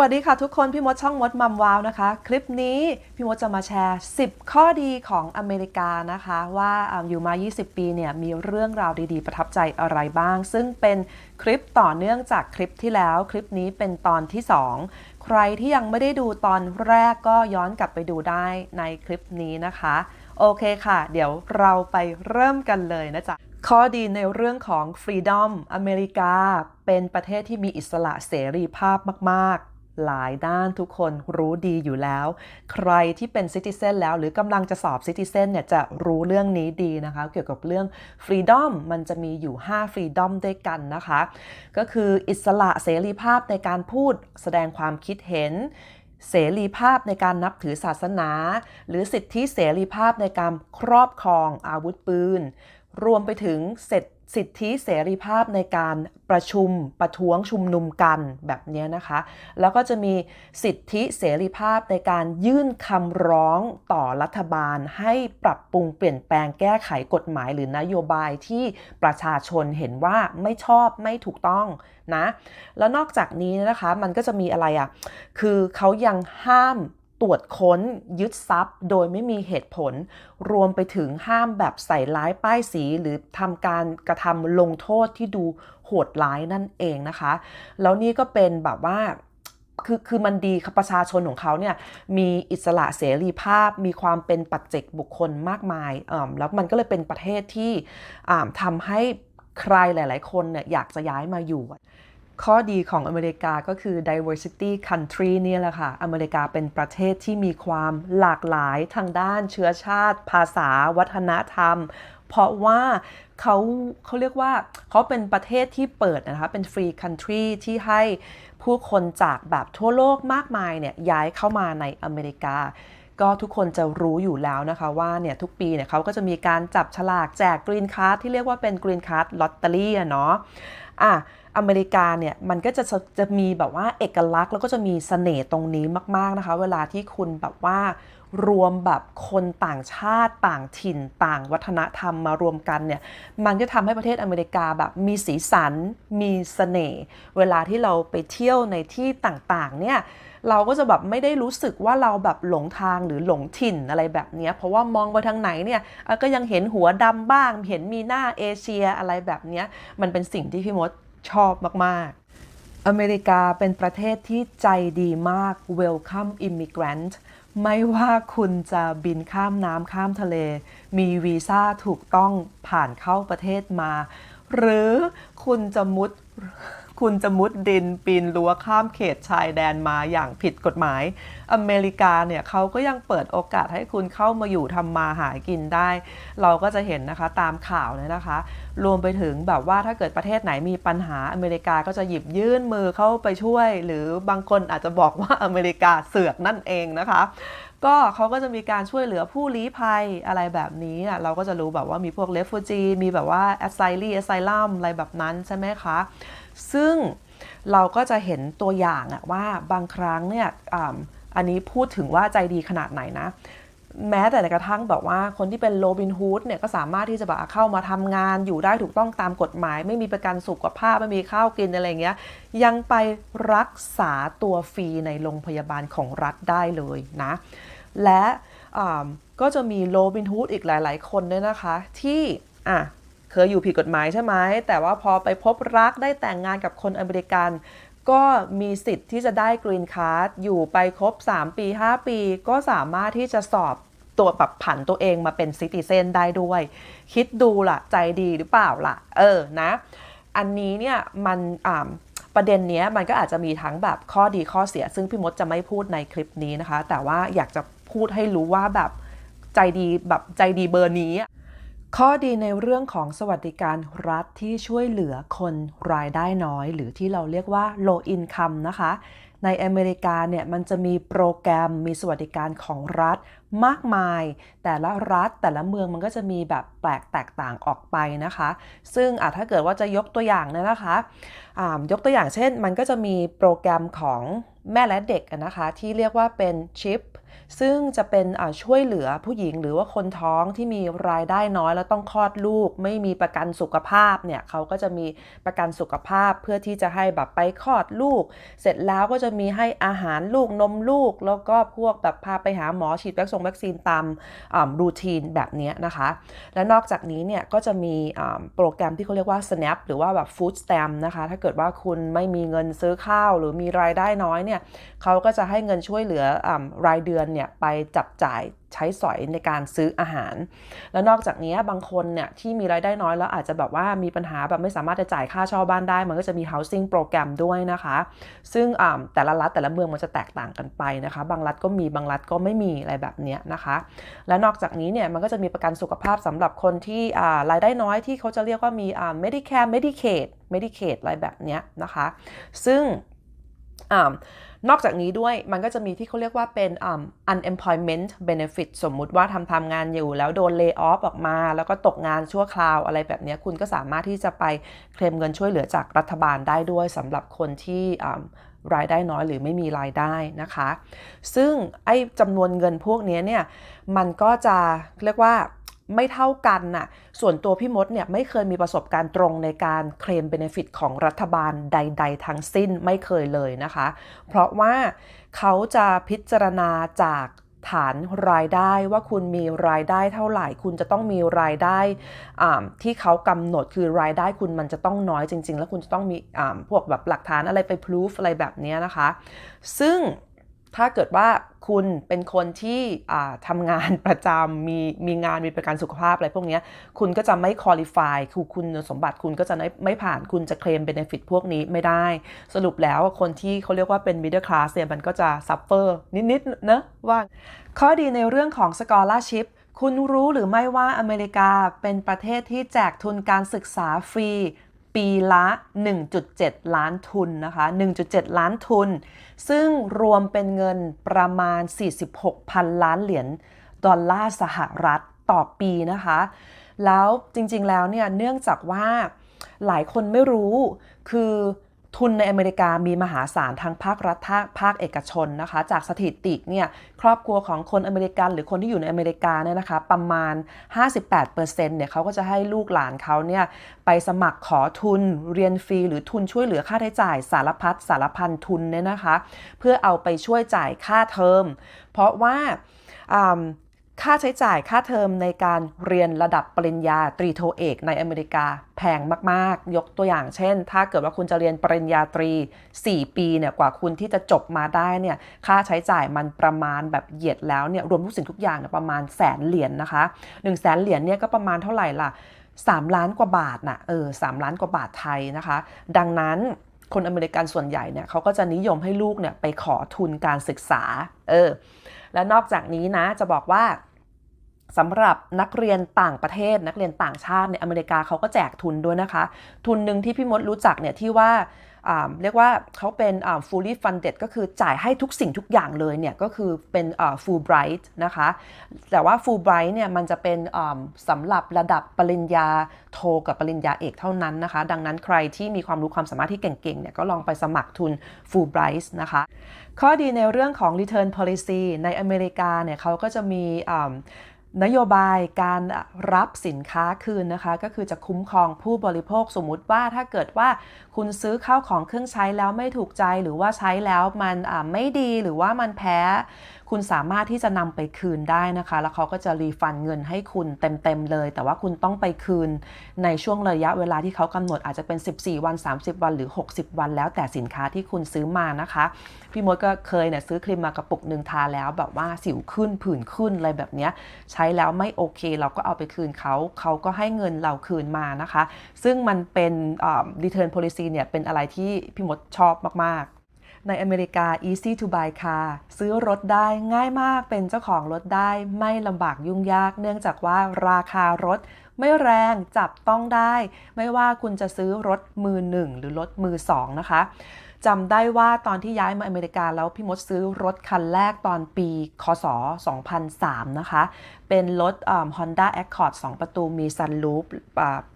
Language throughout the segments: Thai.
วัสดีค่ะทุกคนพี่มดช่องมดมัมวาวนะคะ คลิปนี้พี่มดจะมาแชร์ 10 ข้อดีของอเมริกานะคะ ว่าอ่ายู่มา 20 ปีเนี่ยมีเรื่องราวดีๆ ประทับใจอะไรบ้าง ซึ่งเป็นคลิปต่อเนื่องจากคลิปที่แล้ว คลิปนี้เป็นตอนที่ 2 ใครที่ยังไม่ได้ดูตอนแรกก็ย้อนกลับไปดูได้ในคลิปนี้นะคะ โอเคค่ะ เดี๋ยวเราไปเริ่มกันเลยนะจ๊ะข้อดีในเรื่องของ Freedom อเมริกา เป็นประเทศที่มีอิสระเสรีภาพมาก หลายด้านทุกคนรู้ดีอยู่แล้ว ใครที่เป็นซิติเซนแล้ว หรือกำลังจะสอบซิติเซนเนี่ยจะรู้เรื่องนี้ดีนะคะ เกี่ยวกับเรื่อง Freedom มันจะมีอยู่5 Freedom ด้วยกันนะคะ ก็คืออิสระเสรีภาพในการพูดแสดงความคิดเห็นเสรีภาพในการนับถือศาสนา หรือสิทธิเสรีภาพในการครอบครองอาวุธปืน รวมไปถึงเสร็จ สิทธิเสรีภาพในการประชุมประท้วงชุมนุมกันแบบนี้นะคะ แล้วก็จะมีสิทธิเสรีภาพในการยื่นคำร้องต่อรัฐบาล ให้ปรับปรุงเปลี่ยนแปลงแก้ไขกฎหมายหรือนโยบายที่ประชาชนเห็นว่าไม่ชอบไม่ถูกต้องนะ แล้วนอกจากนี้นะคะมันก็จะมีอะไรอะ่ะ คือเขายังห้าม ตรวจค้นยึดทรัพย์ โดยไม่มีเหตุผล รวมไปถึงห้ามแบบใส่ร้ายป้ายสี หรือทำการกระทำลงโทษที่ดูโหดร้ายนั่นเองนะคะ แล้วนี่ก็เป็นแบบว่าคือคือมันดีประชาชนของเขาเนี่ยมีอิสระเสรีภาพ มีความเป็นปัจเจกบุคคลมากมายอ่าแล้วมันก็เลยเป็นประเทศที่อ่าทำให้ใครหลาย ๆ คนเนี่ยอยากจะย้ายมาอยู่ ข้อดีของอเมริกาก็คือ diversity country เนี่ยแหละค่ะ อเมริกาเป็นประเทศที่มีความหลากหลายทางด้านเชื้อชาติ ภาษา วัฒนธรรม เพราะว่าเขาเขาเรียกว่าเขาเป็นประเทศที่เปิดนะคะ เป็น free country ที่ให้ผู้คนจากแบบทั่วโลกมากมายเนี่ยย้ายเข้ามาในอเมริกาก็ทุกคนจะรู้อยู่แล้วนะคะว่าเนี่ยทุกปีเนี่ยเขาก็จะมีการจับฉลากแจกกรีนค a ร์ดที่เรียกว่าเป็นกรีนค a ร์ดลอตเตอรี่อะเนาะอะ อเมริกาเนี่ยมันก็จะจะมีแบบว่าเอกลักษณ์ แล้วก็จะมีเสน่ห์ตรงนี้มากๆนะคะ เวลาที่คุณแบบว่ารวมแบบคนต่างชาติต่างถิ่นต่างวัฒนธรรมมารวมกันเนี่ยมันจะทำให้ประเทศอเมริกาแบบมีสีสันมีเสน่ห์เวลาที่เราไปเที่ยวในที่ต่างๆเนี่ยเราก็จะแบบไม่ได้รู้สึกว่าเราแบบหลงทางหรือหลงถิ่นอะไรแบบนี้เพราะว่ามองไปทางไหนเนี่ยก็ยังเห็นหัวดำบ้าง เห็นมีหน้าเอเชียอะไรแบบนี้มันเป็นสิ่งที่พี่มด ชอบมาก ๆ อเมริกาเป็นประเทศที่ใจดีมาก welcome immigrant ไม่ว่าคุณจะบินข้ามน้ำข้ามทะเล มีวีซ่าถูกต้องผ่านเข้าประเทศมา หรือคุณจะมุด คุณจะมุดดินปีนรั้วข้ามเขตชายแดนมาอย่างผิดกฎหมาย อเมริกาเนี่ยเขาก็ยังเปิดโอกาสให้คุณเข้ามาอยู่ทำมาหากินได้ เราก็จะเห็นนะคะตามข่าวเนี่ยนะคะ รวมไปถึงแบบว่าถ้าเกิดประเทศไหนมีปัญหาอเมริกาก็จะหยิบยื่นมือเข้าไปช่วย หรือบางคนอาจจะบอกว่าอเมริกาเสือกนั่นเองนะคะ ก็เขาก็จะมีการช่วยเหลือผู้ลี้ภัยอะไรแบบนี้อะเราก็จะรู้แบบว่ามีพวกเลฟฟูจีมีแบบว่าแอสไซลีแอสไซลัมอะไรแบบนั้นใช่ไหมคะ ซึ่งเราก็จะเห็นตัวอย่างอะว่าบางครั้งเนี่ยอ่าอันนี้พูดถึงว่าใจดีขนาดไหนนะ แม้แต่กระทั่งแบบว่าคนที่เป็นโรบินฮูดเนี่ยก็สามารถที่จะแบบเข้ามาทำงานอยู่ได้ถูกต้องตามกฎหมาย ไม่มีประกันสุขภาพไม่มีข้าวกินอะไรเงี้ยยังไปรักษาตัวฟรีในโรงพยาบาลของรัฐได้เลยนะ และอ่าก็จะมีโรบินฮูดอีกหลาย ๆ คนด้วยนะคะ ที่อะเคยอยู่ผิดกฎหมายใช่ไหมแต่ว่าพอไปพบรักได้แต่งงานกับคนอเมริกันก็มีสิทธิ์ที่จะได้กรีนคาร์ดอยู่ไปครบ 3 ปี 5 ปี ก็สามารถที่จะสอบ ตัวแบบผันตัวเองมาเป็นซิติเซนได้ด้วย คิดดูล่ะ ใจดีหรือเปล่าล่ะ เออนะ อันนี้เนี่ยมันประเด็นเนี้ยมันก็อาจจะมีทั้งแบบข้อดีข้อเสีย ซึ่งพี่มดจะไม่พูดในคลิปนี้นะคะ แต่ว่าอยากจะพูดให้รู้ว่าแบบใจดีแบบใจดีเบอร์นี้ข้อดีในเรื่องของสวัสดิการรัฐที่ช่วยเหลือคนรายได้น้อย หรือที่เราเรียกว่า low income นะคะ ในอเมริกาเนี่ยมันจะมีโปรแกรมมีสวัสดิการของรัฐมากมาย แต่ละรัฐแต่ละเมืองมันก็จะมีแบบแปลกแตกต่างออกไปนะคะ ซึ่งอาถ้าเกิดว่าจะยกตัวอย่างเนยนะคะยกตัวอย่างเช่น มันก็จะมีโปรแกรมของแม่และเด็กนะคะ ที่เรียกว่าเป็น CHIP ซึ่งจะเป็นช่วยเหลือผู้หญิงหรือว่าคนท้องที่มีรายได้น้อยแล้วต้องคลอดลูก ไม่มีประกันสุขภาพเนี่ยเขาก็จะมีประกันสุขภาพเพื่อที่จะให้แบบไปคลอดลูก เสร็จแล้วก็จะมีให้อาหารลูกนมลูก แล้วก็พวกแบบพาไปหาหมอฉีดวัคซงวัคซีนตามรูทีนแบบนี้นะคะ และนอกจากนี้เนี่ยก็จะมีโปรแกรมที่เขาเรียกว่า snap หรือว่าแบบ food stamp นะคะถ้าเกิดว่าคุณไม่มีเงินซื้อข้าว หรือมีรายได้น้อยเนี่ยเขาก็จะให้เงินช่วยเหลืออรายเดือนเนี่ยไปจับจ่ายใช้สอยในการซื้ออาหาร แล้วนอกจากนี้บางคนเนี่ยที่มีรายได้น้อยแล้วอาจจะแบบว่ามีปัญหาแบบไม่สามารถจะจ่ายค่าเช่าบ้านได้ มันก็จะมี housing โปรแกรมด้วยนะคะ ซึ่งแต่ละรัฐแต่ละเมืองมันจะแตกต่างกันไปนะคะ บางรัฐก็มีบางรัฐก็ไม่มีอะไรแบบเนี้ยนะคะ และนอกจากนี้เนี่ยมันก็จะมีประกันสุขภาพสำหรับคนที่รายได้น้อยที่เขาจะเรียกว่ามี Medicare Medicaid Medicaid อะไรแบบเนี้ยนะคะ ซึ่งอา นอกจากนี้ด้วยมันก็จะมีที่เขาเรียกว่าเป็น unemployment benefit สมมุติว่าทำทำงานอยู่แล้วโดน lay off ออกมา แล้วก็ตกงานชั่วคราวอะไรแบบนี้คุณก็สามารถที่จะไปเคลมเงินช่วยเหลือจากรัฐบาลได้ด้วยสำหรับคนที่รายได้น้อยหรือไม่มีรายได้นะคะ ซึ่งไอ้จำนวนเงินพวกนี้เนี่ยมันก็จะเรียกว่า ไม่เท่ากันน่ะ ส่วนตัวพี่มดเนี่ยไม่เคยมีประสบการณ์ตรงในการเคลมเบเนฟิตของรัฐบาลใด ๆ ทั้งสิ้นไม่เคยเลยนะคะ เพราะว่าเขาจะพิจารณาจากฐานรายได้ว่าคุณมีรายได้เท่าไหร่ คุณจะต้องมีรายได้ที่เขากำหนดคือรายได้คุณมันจะต้องน้อยจริง ๆ แล้วคุณจะต้องมีพวกแบบหลักฐานอะไรไปพิสูจอะไรแบบนี้นะคะ ซึ่งถ้าเกิดว่า คุณเป็นคนที่ทำงานประจำมีมีงานมีประกันสุขภาพอะไรพวกนี้คุณก็จะไม่คุริฟายคือคุณสมบัติคุณก็จะไม่ไม่ผ่านคุณจะเคลมเบนฟิตพวกนี้ไม่ได้ สรุปแล้วคนที่เขาเรียกว่าเป็น middle class เนี่ยมันก็จะซัฟเฟอร์นิดๆนะว่าข้อดีในเรื่องของ scholarship คุณรู้หรือไม่ว่าอเมริกาเป็นประเทศที่แจกทุนการศึกษาฟรี ปีละ 1.7 ล้านทุนนะคะ 1.7 ล้านทุน ซึ่งรวมเป็นเงินประมาณ 46,000 ล้านเหรียญดอลลาร์สหรัฐต่อปีนะคะ แล้วจริงๆแล้วเนี่ยเนื่องจากว่าหลายคนไม่รู้คือ ทุนในอเมริกามีมหาศาลทั้งภาครัฐภาคเอกชนนะคะ จากสถิติเนี่ยครอบครัวของคนอเมริกันหรือคนที่อยู่ในอเมริกาเนี่ยนะคะประมาณ 58%เนี่ยเขาก็จะให้ลูกหลานเขาเนี่ยไปสมัครขอทุนเรียนฟรี หรือทุนช่วยเหลือค่าใช้จ่ายสารพัดสารพันทุนเนี่ยนะคะ เพื่อเอาไปช่วยจ่ายค่าเทอม เพราะว่า ค่าใช้จ่ายค่าเทอมในการเรียนระดับปริญญาตรีโทเอกในอเมริกาแพงมาก ๆ ยกตัวอย่างเช่น ถ้าเกิดว่าคุณจะเรียนปริญญาตรี 4 ปีเนี่ยกว่าคุณที่จะจบมาได้เนี่ยค่าใช้จ่ายมันประมาณแบบเหยียดแล้วเนี่ยรวมทุกสิ่งทุกอย่างเนี่ยประมาณแสนเหรียญนนะคะ1นึ่งแสนเหรียญเนี่ยก็ประมาณเท่าไหร่ล่ะ 3 ล้านกว่าบาทนะ่ะเออสล้านกว่าบาทไทยนะคะ ดังนั้นคนอเมริกันส่วนใหญ่เนี่ยเขาก็จะนิยมให้ลูกเนี่ยไปขอทุนการศึกษาเออและนอกจากนี้นะจะบอกว่า สำหรับนักเรียนต่างประเทศ นักเรียนต่างชาติในอเมริกาเขาก็แจกทุนด้วยนะคะ ทุนหนึ่งที่พี่มดรู้จักเนี่ยที่ว่าเรียกว่าเขาเป็น fully funded ก็คือจ่ายให้ทุกสิ่งทุกอย่างเลยเนี่ยก็คือเป็น Fulbright นะคะ แต่ว่า Fulbright เนี่ยมันจะเป็นสำหรับระดับปริญญาโทกับปริญญาเอกเท่านั้นนะคะ ดังนั้นใครที่มีความรู้ความสามารถที่เก่งๆเนี่ยก็ลองไปสมัครทุน Fulbright นะคะ ข้อดีในเรื่องของ return policy ในอเมริกาเนี่ยเขาก็จะมี นโยบายการรับสินค้าคืนนะคะ ก็คือจะคุ้มครองผู้บริโภคสมมุติว่าถ้าเกิดว่าคุณซื้อข้าวของเครื่องใช้แล้วไม่ถูกใจหรือว่าใช้แล้วมันไม่ดีหรือว่ามันแพ้ คุณสามารถที่จะนำไปคืนได้นะคะ แล้วเขาก็จะรีฟันเงินให้คุณเต็มๆเลย แต่ว่าคุณต้องไปคืนในช่วงระยะเวลาที่เขากำหนดอาจจะเป็น 14 วัน 30 วันหรือ 60 วันแล้วแต่สินค้าที่คุณซื้อมานะคะ พี่มดก็เคยเนี่ยซื้อครีมมากระปุกหนึ่งทาแล้วแบบว่าสิวขึ้นผื่นขึ้นอะไรแบบนี้ใช้แล้วไม่โอเค เราก็เอาไปคืนเขาเขาก็ให้เงินเราคืนมานะคะ ซึ่งมันเป็น return policy เนี่ยเป็นอะไรที่พี่มดชอบมากๆ ในอเมริกา easy to buy car ซื้อรถได้ง่ายมากเป็นเจ้าของรถได้ไม่ลำบากยุ่งยาก เนื่องจากว่าราคารถไม่แรงจับต้องได้ ไม่ว่าคุณจะซื้อรถมือหนึ่งหรือรถมือสองนะคะจำได้ว่าตอนที่ย้ายมาอเมริกาแล้วพี่มดซื้อรถคันแรกตอนปีคศ 2003 นะคะ เป็นรถ Honda Accord 2 ประตูมีซันลูป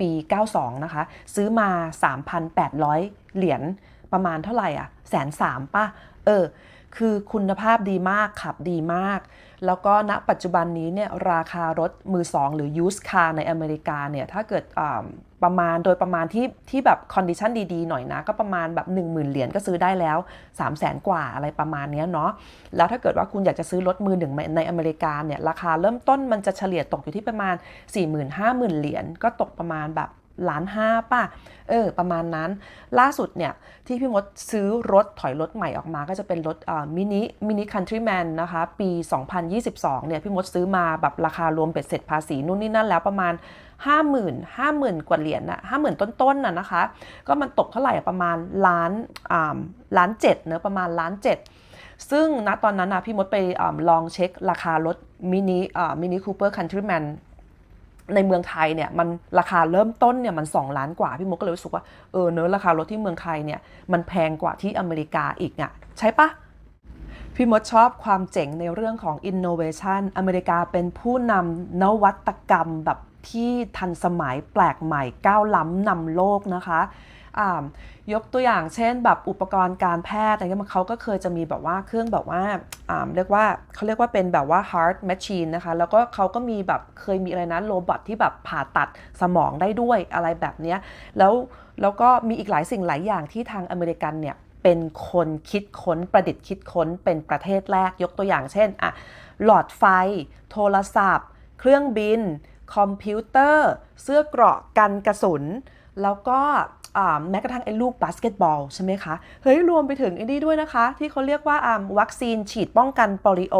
ปี 92 นะคะ ซื้อมา 3,800 เหรียญ ประมาณเท่าไหร่อะแสนสามป่ะ เออ คือคุณภาพดีมาก ขับดีมาก แล้วก็ณปัจจุบันนี้เนี่ยราคารถมือสองหรือ used car ในอเมริกาเนี่ย ถ้าเกิดประมาณโดยประมาณที่ที่แบบคอนดิชันดีๆหน่อยนะ ก็ประมาณแบบ 1 0,000 เหรียญก็ซื้อได้แล้ว 3 0 0แสนกว่าอะไรประมาณเนี้ยเนาะแล้วถ้าเกิดว่าคุณอยากจะซื้อรถมือหนึ่งในอเมริกาเนี่ย ราคาเริ่มต้นมันจะเฉลี่ยตกอยู่ที่ประมาณ 4 5 0 0 0 0 เหรียญก็ตกประมาณแบบ ล้านห้าป่ะ เออ ประมาณนั้น ล่าสุดเนี่ย ที่พี่มดซื้อรถถอยรถใหม่ออกมาก็จะเป็นรถมินิมินิคันทรีแมนนะคะ ปี 2022 เนี่ย พี่มดซื้อมาแบบราคารวมเบ็ดเสร็จภาษีนู่นนี่นั่นแล้วประมาณ 50,000 50,000 กว่าเหรียญนะ50,000 ต้นๆน่ะนะคะ ก็มันตกเท่าไหร่ประมาณล้านอ่าล้านเจ็ดเนอะประมาณล้านเจ็ดซึ่งณตอนนั้นนะพี่มดไปอลองเช็คราคารถมินิมินิคูเปอร์คันทรีแมน ในเมืองไทยเนี่ยมันราคาเริ่มต้นเนี่ยมัน 2 ล้านกว่า พี่มดก็เลยรู้สึกว่าเออเนื้อะราคารถที่เมืองไทยเนี่ยมันแพงกว่าที่อเมริกาอีกอะใช่ปะพี่มดชอบความเจ๋งในเรื่องของ innovation อเมริกาเป็นผู้นำนวัตกรรมแบบที่ทันสมัยแปลกใหม่ก้าวล้ำนำโลกนะคะ ยกตัวอย่างเช่นแบบอุปกรณ์การแพทย์อะไรเงี้ยเขาก็เคยจะมีแบบว่าเครื่องแบบว่าเรียกว่าเขาเรียกว่าเป็นแบบว่า heart machine นะคะ แล้วก็เขาก็มีแบบเคยมีอะไรนะโรบอทที่แบบผ่าตัดสมองได้ด้วยอะไรแบบเนี้ยแล้วแล้วก็มีอีกหลายสิ่งหลายอย่างที่ทางอเมริกันเนี่ยเป็นคนคิดค้นประดิษฐ์คิดค้นเป็นประเทศแรกยกตัวอย่างเช่นอะหลอดไฟ โทรศัพท์ เครื่องบิน คอมพิวเตอร์ เสื้อเกราะกันกระสุน แล้วก็ แม้กระทั่งไอ้ลูกบาสเกตบอลใช่ไหมคะ เฮ้ย รวมไปถึงไอ้นี่ด้วยนะคะ ที่เขาเรียกว่าวัคซีนฉีดป้องกันโปลิโอ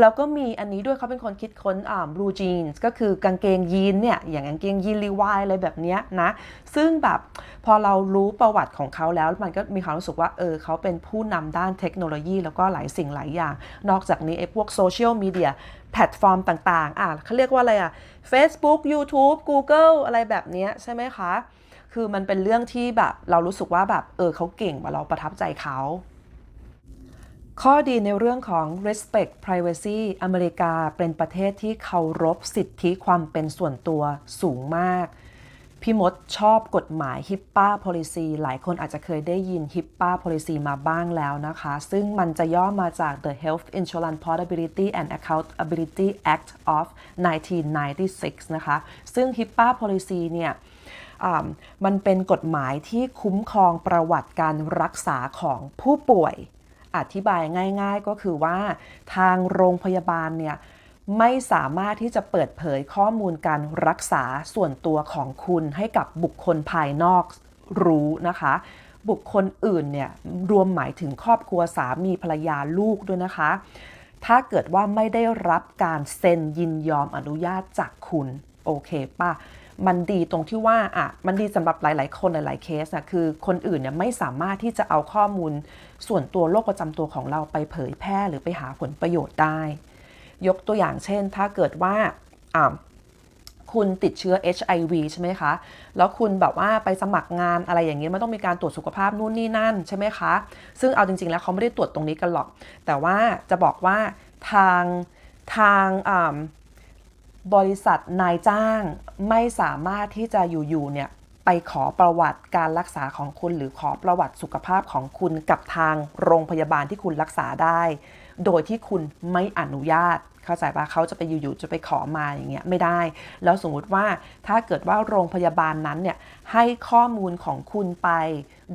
แล้วก็มีอันนี้ด้วยเขาเป็นคนคิดค้นบลูจีนก็คือกางเกงยีนเนี่ย อย่างกางเกงยีนรีวายอะไรแบบนี้นะ ซึ่งแบบพอเรารู้ประวัติของเขาแล้วมันก็มีความรู้สึกว่าเออเขาเป็นผู้นำด้านเทคโนโลยี แล้วก็หลายสิ่งหลายอย่าง นอกจากนี้ไอ้พวกโซเชียลมีเดียแพลตฟอร์มต่าง ๆ อะเขาเรียกว่าอะไรอะ Facebook YouTube Google อะไรแบบนี้ใช่ไหมคะ คือมันเป็นเรื่องที่แบบเรารู้สึกว่าแบบเออเขาเก่งเราประทับใจเขา ข้อดีในเรื่องของ respect privacy อเมริกาเป็นประเทศที่เคารพสิทธิความเป็นส่วนตัวสูงมาก พี่มดชอบกฎหมาย HIPAA policy หลายคนอาจจะเคยได้ยิน HIPAA policy มาบ้างแล้วนะคะ ซึ่งมันจะย่อมาจาก The Health Insurance Portability and Accountability Act of 1996 นะคะ ซึ่ง HIPAA policy เนี่ย มันเป็นกฎหมายที่คุ้มครองประวัติการรักษาของผู้ป่วย อธิบายง่าย ๆ ก็คือว่าทางโรงพยาบาลเนี่ยไม่สามารถที่จะเปิดเผยข้อมูลการรักษาส่วนตัวของคุณให้กับบุคคลภายนอกรู้นะคะ บุคคลอื่นเนี่ยรวมหมายถึงครอบครัวสามีภรรยาลูกด้วยนะคะ ถ้าเกิดว่าไม่ได้รับการเซ็นยินยอมอนุญาตจากคุณ โอเคป่ะ มันดีตรงที่ว่าอะมันดีสำหรับหลาย ๆ คนหลาย ๆ เคสนะคือคนอื่นเนี่ยไม่สามารถที่จะเอาข้อมูล ส่วนตัวโรคประจำตัวของเราไปเผยแพร่หรือไปหาผลประโยชน์ได้ ยกตัวอย่างเช่น ถ้าเกิดว่าอ่าคุณติดเชื้อ HIV ใช่ไหมคะ แล้วคุณแบบว่าไปสมัครงานอะไรอย่างเงี้ยมันต้องมีการตรวจสุขภาพนู่นนี่นั่นใช่ไหมคะ ซึ่งเอาจริง ๆ แล้วเขาไม่ได้ตรวจตรงนี้กันหรอก แต่ว่าจะบอกว่าทางทาง บริษัทนายจ้างไม่สามารถที่จะอยู่ๆเนี่ยไปขอประวัติการรักษาของคุณ หรือขอประวัติสุขภาพของคุณกับทางโรงพยาบาลที่คุณรักษาได้ โดยที่คุณไม่อนุญาต เข้าใจปะเขาจะไปอยู่ๆจะไปขอมาอย่างเงี้ยไม่ได้ แล้วสมมุติว่าถ้าเกิดว่าโรงพยาบาลนั้นเนี่ยให้ข้อมูลของคุณไป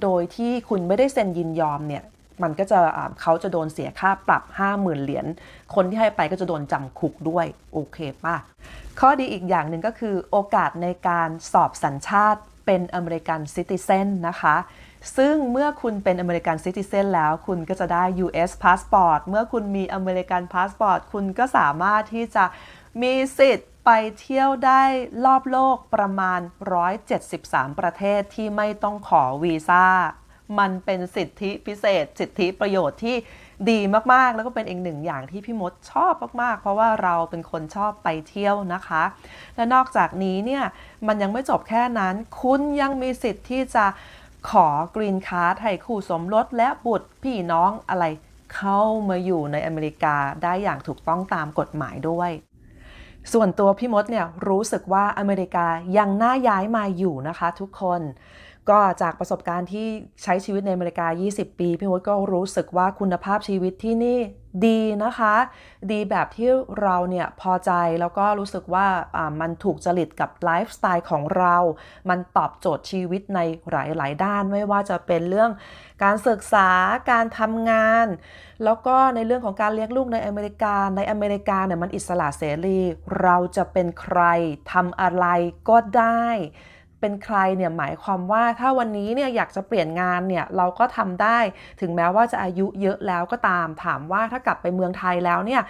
โดยที่คุณไม่ได้เซ็นยินยอมเนี่ย มันก็จะเขาจะโดนเสียค่าปรับ 50,000 เหรียญ คนที่ให้ไปก็จะโดนจำคุกด้วย โอเคป่ะ ข้อดีอีกอย่างหนึ่งก็คือโอกาสในการสอบสัญชาติเป็นอเมริกันซิติเซนนะคะ ซึ่งเมื่อคุณเป็นอเมริกันซิติเซนแล้ว คุณก็จะได้ US Passport เมื่อคุณมีอเมริกันพาสปอร์ตคุณก็สามารถที่จะมีสิทธิ์ไปเที่ยวได้รอบโลกประมาณ 173 ประเทศที่ไม่ต้องขอวีซ่า มันเป็นสิทธิพิเศษ สิทธิประโยชน์ที่ดีมากๆ แล้วก็เป็นอีกหนึ่งอย่างที่พี่มดชอบมากๆ เพราะว่าเราเป็นคนชอบไปเที่ยวนะคะ และนอกจากนี้เนี่ยมันยังไม่จบแค่นั้น คุณยังมีสิทธิ์ที่จะขอกรีนคาร์ดให้คู่สมรสและบุตรพี่น้องอะไรเข้ามาอยู่ในอเมริกาได้อย่างถูกต้องตามกฎหมายด้วย ส่วนตัวพี่มดเนี่ยรู้สึกว่าอเมริกายังน่าย้ายมาอยู่นะคะทุกคน ก็จากประสบการณ์ที่ใช้ชีวิตในอเมริกา 20 ปี พี่มดก็รู้สึกว่าคุณภาพชีวิตที่นี่ดีนะคะ ดีแบบที่เราเนี่ยพอใจแล้วก็รู้สึกว่าอ่ามันถูกจริตกับไลฟ์สไตล์ของเรา มันตอบโจทย์ชีวิตในหลาย ๆ ด้านไม่ว่าจะเป็นเรื่องการศึกษาการทำงาน แล้วก็ในเรื่องของการเลี้ยงลูกในอเมริกา ในอเมริกาเนี่ยมันอิสระเสรี เราจะเป็นใครทำอะไรก็ได้ เป็นใครเนี่ยหมายความว่าถ้าวันนี้เนี่ยอยากจะเปลี่ยนงานเนี่ยเราก็ทำได้ถึงแม้ว่าจะอายุเยอะแล้วก็ตาม ถามว่าถ้ากลับไปเมืองไทยแล้วเนี่ย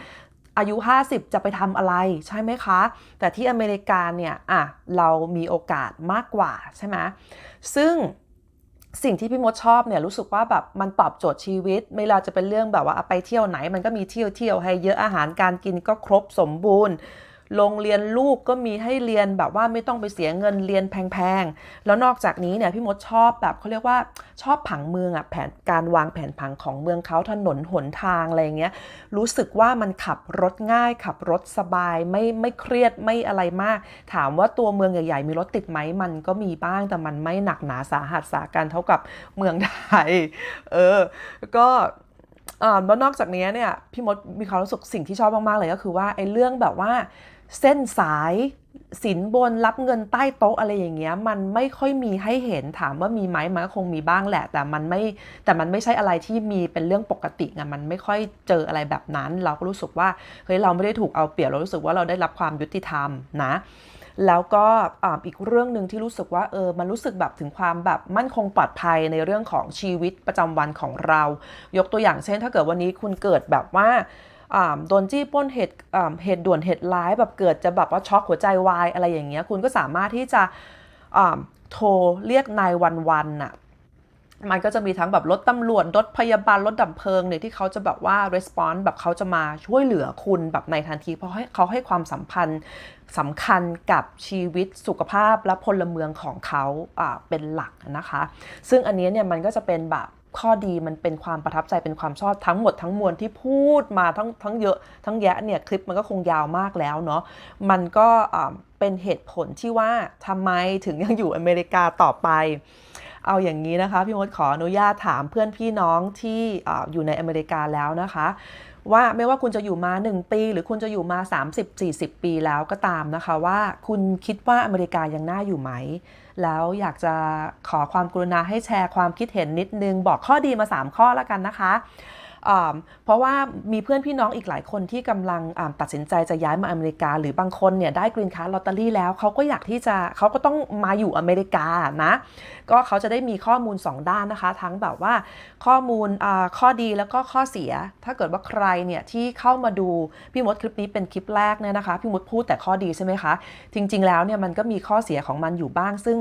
อายุ 50 จะไปทำอะไรใช่ไหมคะ แต่ที่อเมริกาเนี่ยอะเรามีโอกาสมากกว่าใช่ไหมซึ่งสิ่งที่พี่มดชอบเนี่ยรู้สึกว่าแบบมันตอบโจทย์ชีวิต ไม่ว่าจะเป็นเรื่องแบบว่าไปเที่ยวไหน มันก็มีเที่ยวเที่ยวให้เยอะอาหารการกินก็ครบสมบูรณ์ โรงเรียนลูกก็มีให้เรียนแบบว่าไม่ต้องไปเสียเงินเรียนแพงๆ แล้วนอกจากนี้เนี่ยพี่มดชอบแบบเขาเรียกว่าชอบผังเมืองอะแผนการวางแผนผังของเมืองเขาถนนหนทางอะไรเงี้ยรู้สึกว่ามันขับรถง่าย ขับรถสบายไม่ไม่เครียดไม่อะไรมาก ถามว่าตัวเมืองใหญ่ๆ มีรถติดไหมมันก็มีบ้างแต่มันไม่หนักหนาสาหัสสากันเท่ากับเมืองไทยเออก็อ่าแล้วนอกจากนี้เนี่ยพี่มดมีความรู้สึกสิ่งที่ชอบมากๆเลยก็คือว่าไอ้เรื่องแบบว่า เส้นสายสินบนรับเงินใต้โต๊ะอะไรอย่างเงี้ยมันไม่ค่อยมีให้เห็นถามว่ามีไหมมันก็คงมีบ้างแหละ แต่มันไม่แต่มันไม่ใช่อะไรที่มีเป็นเรื่องปกติไงมันไม่ค่อยเจออะไรแบบนั้น เราก็รู้สึกว่าเฮ้ยเราไม่ได้ถูกเอาเปรียบเรารู้สึกว่าเราได้รับความยุติธรรมนะแล้วก็อีกเรื่องหนึ่งที่รู้สึกว่าเออมันรู้สึกแบบถึงความแบบมั่นคงปลอดภัยในเรื่องของชีวิตประจำวันของเรา ยกตัวอย่างเช่น ถ้าเกิดวันนี้คุณเกิดแบบว่า โดนจี้ป้นเหตุเหตุด่วนเหตุร้ายแบบเกิดจะแบบว่าช็อกหัวใจวายอะไรอย่างเงี้ยคุณก็สามารถที่จะโทรเรียกนายวันวันน่ะมันก็จะมีทั้งแบบรถตำรวจรถพยาบาลรถดับเพลิงเนี่ยที่เขาจะแบบว่า response แบบเขาจะมาช่วยเหลือคุณแบบในทันที เพราะให้เขาให้ความสัมพันธ์สำคัญกับชีวิตสุขภาพและพลเมืองของเขาอ่าเป็นหลักนะคะ ซึ่งอันนี้เนี่ยมันก็จะเป็นแบบ ข้อดีมันเป็นความประทับใจเป็นความชอบทั้งหมดทั้งมวลที่พูดมาทั้งทั้งเยอะทั้งแยะเนี่ยคลิปมันก็คงยาวมากแล้วเนาะมันก็เป็นเหตุผลที่ว่าทำไมถึงยังอยู่อเมริกาต่อไป เอาอย่างนี้นะคะ พี่มดขออนุญาตถามเพื่อนพี่น้องที่ออยู่ในอเมริกาแล้วนะคะ ว่าไม่ว่าคุณจะอยู่มา 1 ปี หรือคุณจะอยู่มา 30-40 ปีแล้วก็ตามนะคะว่าคุณคิดว่าอเมริกายังน่าอยู่ไหม แล้วอยากจะขอความกรุณาให้แชร์ความคิดเห็นนิดนึง บอกข้อดีมา 3 ข้อแล้วกันนะคะ เพราะว่ามีเพื่อนพี่น้องอีกหลายคนที่กำลังตัดสินใจจะย้ายมาอเมริกา หรือบางคนเนี่ยได้กรีนการ์ดลอตเตอรี่แล้วเขาก็อยากที่จะเขาก็ต้องมาอยู่อเมริกานะก็เขาจะได้มีข้อมูล 2 ด้านนะคะ ทั้งแบบว่าข้อมูลข้อดีแล้วก็ข้อเสีย ถ้าเกิดว่าใครเนี่ยที่เข้ามาดูพี่มดคลิปนี้เป็นคลิปแรกเนี่ยนะคะพี่มดพูดแต่ข้อดีใช่ไหมคะ จริง ๆ แล้วเนี่ยมันก็มีข้อเสียของมันอยู่บ้างซึ่ง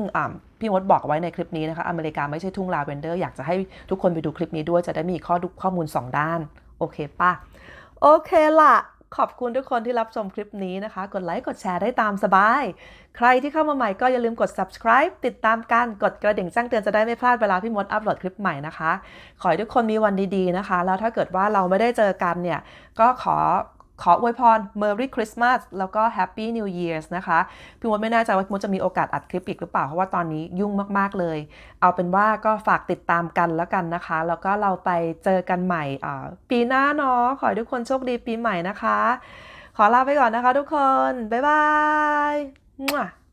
พี่มดบอกไว้ในคลิปนี้นะคะ อเมริกาไม่ใช่ทุ่งลาเวนเดอร์ อยากจะให้ทุกคนไปดูคลิปนี้ด้วยจะได้มีข้อดูข้อมูล 2 ด้าน โอเคป่ะ โอเคล่ะขอบคุณทุกคนที่รับชมคลิปนี้นะคะ กดไลค์กดแชร์ได้ตามสบาย ใครที่เข้ามาใหม่ก็อย่าลืมกด subscribe ติดตามกันกดกระดิ่งแจ้งเตือนจะได้ไม่พลาดเวลาพี่มดอัปโหลดคลิปใหม่นะคะ ขอให้ทุกคนมีวันดีๆนะคะ แล้วถ้าเกิดว่าเราไม่ได้เจอกันเนี่ย ก็ขอ ขออวยพร Merry Christmas แล้วก็ Happy New Year's นะคะ พี่มดไม่แน่ใจว่าพี่มดจะมีโอกาสอัดคลิปอีกหรือเปล่า เพราะว่าตอนนี้ยุ่งมาก ๆ เลย เอาเป็นว่าก็ฝากติดตามกันแล้วกันนะคะ แล้วก็เราไปเจอกันใหม่ปีหน้าเนาะ ขอให้ทุกคนโชคดีปีใหม่นะคะ ขอลาไปก่อนนะคะทุกคน บ๊ายบาย